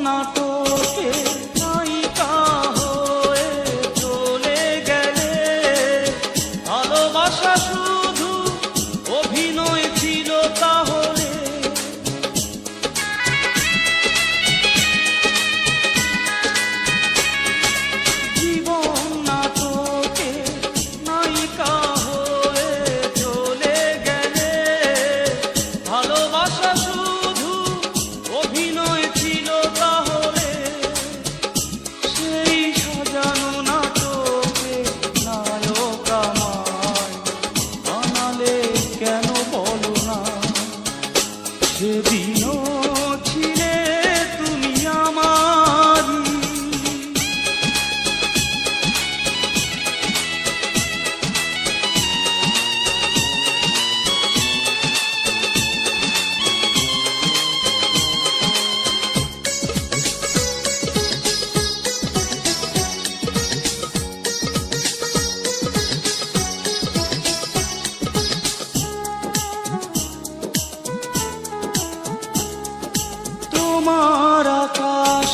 not সেদিনও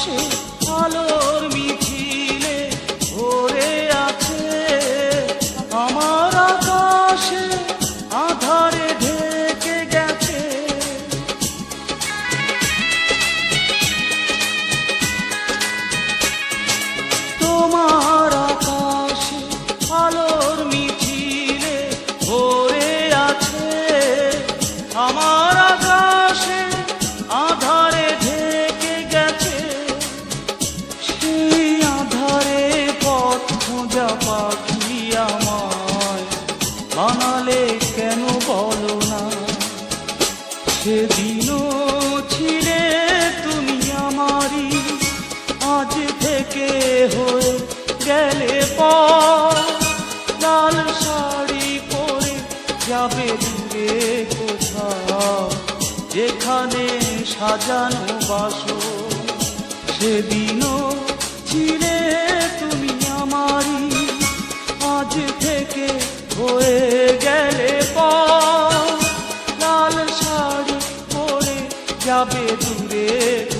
আকাশে আলোর বানালে কেন বলো না? সেদিনও ছিলে তুমি আমারি আজ থেকে হয়ে গেলে পর লাল শাড়ি পরে যাবে দূরে কোথাও, যেখানে সাজানো বাসো সেদিনও ছিলে তুমি আমারি আজ থেকে হয়ে গেলে পর লাল শাড়ি পরে যাবে দূরে।